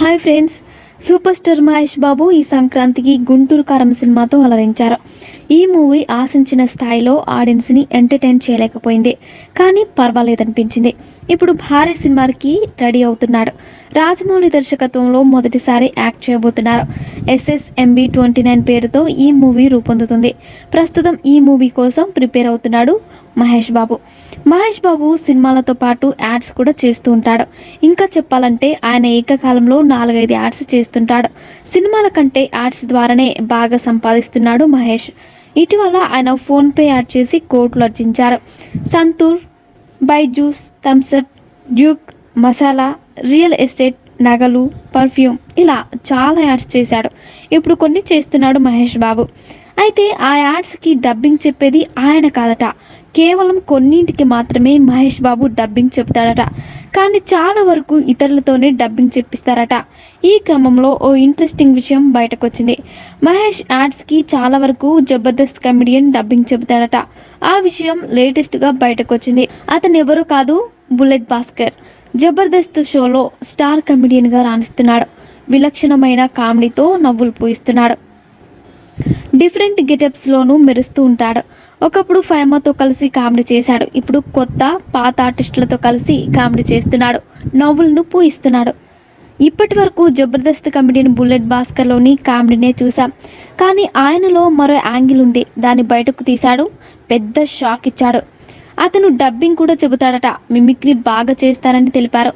Hi friends. Super star Mahesh Babu ఈ సంక్రాంతికి గుంటూరు కారం సినిమాతో అలరించారు. ఈ మూవీ ఆశించిన స్థాయిలో ఆడియన్స్ని ఎంటర్టైన్ చేయలేకపోయింది. కానీ పర్వాలేదనిపించింది. ఇప్పుడు భారీ సినిమాకి రెడీ అవుతున్నాడు. రాజమౌళి దర్శకత్వంలో మొదటిసారి యాక్ట్ చేయబోతున్నారు. ఎస్ఎస్ఎంబి ట్వంటీ నైన్ పేరుతో ఈ మూవీ రూపొందుతుంది. ప్రస్తుతం ఈ మూవీ కోసం ప్రిపేర్ అవుతున్నాడు మహేష్ బాబు. మహేష్ బాబు సినిమాలతో పాటు యాడ్స్ కూడా చేస్తూ ఉంటాడు. ఇంకా చెప్పాలంటే ఆయన ఏకకాలంలో నాలుగైదు యాడ్స్ చేస్తుంటాడు. సినిమాల కంటే యాడ్స్ ద్వారానే బాగా సంపాదిస్తున్నాడు మహేష్. ఇటీవల ఆయన ఫోన్పే యాడ్ చేసి కోట్లు అర్జించారు. Santoor Byju's Thums Up Duke masala real estate నగలు పర్ఫ్యూమ్ ఇలా చాలా యాడ్స్ చేశాడు. ఇప్పుడు కొన్ని చేస్తున్నాడు మహేష్ బాబు. అయితే ఆ యాడ్స్కి డబ్బింగ్ చెప్పేది ఆయన కాదట. కేవలం కొన్నింటికి మాత్రమే మహేష్ బాబు డబ్బింగ్ చెప్తాడట. కానీ చాలా వరకు ఇతరులతోనే డబ్బింగ్ చెప్పిస్తారట. ఈ క్రమంలో ఓ ఇంట్రెస్టింగ్ విషయం బయటకు వచ్చింది మహేష్ యాడ్స్కి చాలా వరకు జబర్దస్త్ కమెడియన్ డబ్బింగ్ చెబుతాడట. ఆ విషయం లేటెస్ట్గా బయటకు వచ్చింది అతను ఎవరు కాదు బుల్లెట్ భాస్కర్. జబర్దస్త్ షోలో స్టార్ కమెడియన్గా రాణిస్తున్నాడు. విలక్షణమైన కామెడీతో నవ్వులు పూయిస్తున్నాడు. డిఫరెంట్ గెటప్స్లోనూ మెరుస్తూ ఉంటాడు. ఒకప్పుడు ఫైమాతో కలిసి కామెడీ చేశాడు. ఇప్పుడు కొత్త పాత ఆర్టిస్టులతో కలిసి కామెడీ చేస్తున్నాడు. నవ్వులను పూయిస్తున్నాడు. ఇప్పటి వరకు జబర్దస్త్ కమెడీని బుల్లెట్ భాస్కర్లోని కామెడీనే చూసాం కానీ ఆయనలో మరో యాంగిల్ ఉంది. దాన్ని బయటకు తీశాడు. పెద్ద షాక్ ఇచ్చాడు. అతను డబ్బింగ్ కూడా చెబుతాడట. మిమిక్రీ బాగా చేస్తానని తెలిపారు.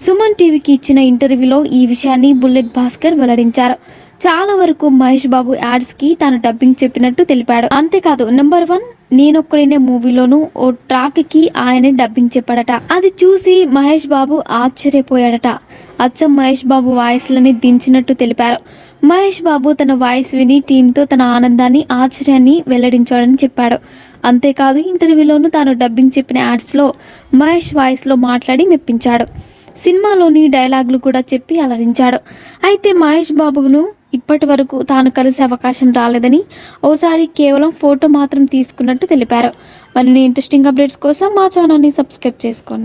సుమన్ టీవీకి ఇచ్చిన ఇంటర్వ్యూలో ఈ విషయాన్ని బుల్లెట్ భాస్కర్ వెల్లడించారు. చాలా వరకు మహేష్ బాబు యాడ్స్కి తాను డబ్బింగ్ చెప్పినట్టు తెలిపాడు. అంతేకాదు నెంబర్ వన్ నేనొక్కడినే మూవీలోను ఓ ట్రాక్కి ఆయనే డబ్బింగ్ చెప్పాడట. అది చూసి మహేష్ బాబు ఆశ్చర్యపోయాడట. అచ్చం మహేష్ బాబు వాయిస్లని దించినట్టు తెలిపారు. మహేష్ బాబు తన వాయిస్ విని టీంతో తన ఆనందాన్ని ఆశ్చర్యాన్ని వెల్లడించాడని చెప్పాడు. అంతేకాదు ఇంటర్వ్యూలోనూ తాను డబ్బింగ్ చెప్పిన యాడ్స్లో మహేష్ వాయిస్లో మాట్లాడి మెప్పించాడు. సినిమాలోని డైలాగులు కూడా చెప్పి అలరించాడు. అయితే మహేష్ బాబును ఇప్పటి వరకు తాను కలిసే అవకాశం రాలేదని ఓసారి కేవలం ఫోటో మాత్రం తీసుకున్నట్టు తెలిపారు. మరిన్ని ఇంట్రెస్టింగ్ అప్డేట్స్ కోసం మా ఛానల్ని సబ్స్క్రైబ్ చేసుకోండి.